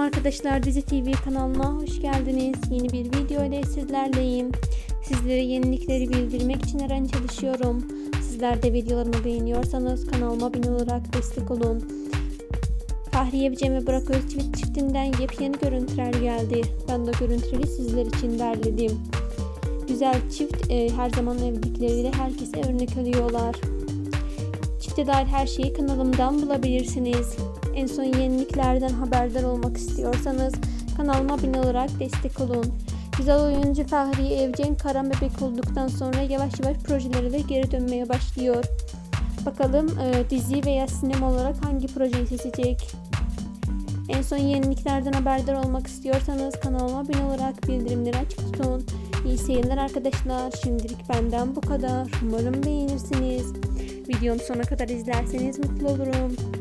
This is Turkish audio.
Selam arkadaşlar Dizi TV kanalına hoş geldiniz. Yeni bir video ile sizlerleyim. Sizlere yenilikleri bildirmek için her an çalışıyorum. Sizler de videolarımı beğeniyorsanız kanalıma abone olarak destek olun. Fahriye Cem ve Burak Özçivit çiftinden yepyeni görüntüler geldi. Ben de görüntüleri sizler için derledim. Güzel çift e, her zaman evlilikleriyle herkese örnek alıyorlar. Çifte dair her şeyi kanalımdan bulabilirsiniz. En son yeniliklerden haberdar olmak istiyorsanız kanalıma abone olarak destek olun. Güzel oyuncu Fahriye Evcen Karan Bebek olduktan sonra yavaş yavaş projelere de geri dönmeye başlıyor. Bakalım e, dizi veya sinema olarak hangi projeyi seçecek? En son yeniliklerden haberdar olmak istiyorsanız kanalıma abone olarak bildirimleri açık tutun. İyi seyirler arkadaşlar. Şimdilik benden bu kadar. Umarım beğenirsiniz. Videomu sona kadar izlerseniz mutlu olurum.